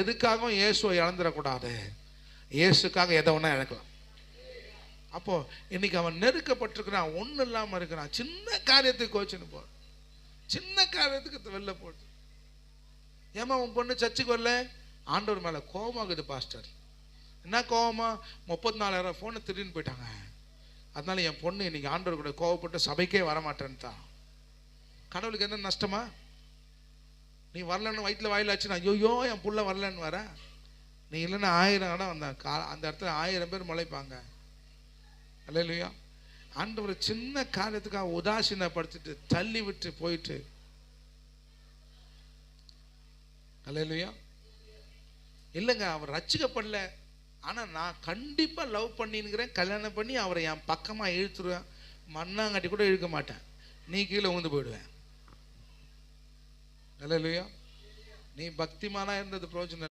எதுக்காகவும் இயேசுவை இழந்துடக்கூடாது. இயேசுக்காக எதை ஒன்றா இழக்கலாம். அப்போ இன்னைக்கு அவன் நெருக்கப்பட்டிருக்கிறான் ஒன்றும் இல்லாமல் இருக்கிறான். சின்ன காரியத்துக்கு கோச்சுன்னு போ சின்ன காரியத்துக்கு வெளில போட்டு. ஏமா உன் பொண்ணு சர்ச்சுக்கு வரல? ஆண்டவர் மேலே கோபமாகுது பாஸ்டர். என்ன கோபமா? முப்பத்தி நாலாயிரம் ஃபோனை திடீர்னு போயிட்டாங்க. அதனால என் பொண்ணு இன்னைக்கு ஆண்டவர் கூட கோவப்பட்டு சபைக்கே வரமாட்டேன்ட்டான் கடவுளுக்கு என்ன நஷ்டமா? நீ வரலன்னு வயிற்றுல வாயில் ஆச்சுன்னா ஐயோ என் புள்ள வரலன்னு வர. நீ இல்லைன்னா ஆயிரம் இடம் வந்தான் கா அந்த இடத்துல ஆயிரம் பேர் முளைப்பாங்க. அல்ல அல்லையா ஆண்டவர் சின்ன காரியத்துக்காக உதாசீனப்படுத்திட்டு தள்ளி விட்டு போயிட்டு. அல்லையா இல்லைங்க அவர் ரச்சிக்கப்படல ஆனால் நான் கண்டிப்பாக லவ் பண்ணினுக்கிறேன் கல்யாணம் பண்ணி அவரை என் பக்கமாக இழுத்துருவேன். மண்ணாங்கட்டி கூட இழுக்க மாட்டேன். நீ கீழே உந்து போயிடுவேன். அல்லையா நீ பக்திமானா இருந்தது பிரயோஜனம்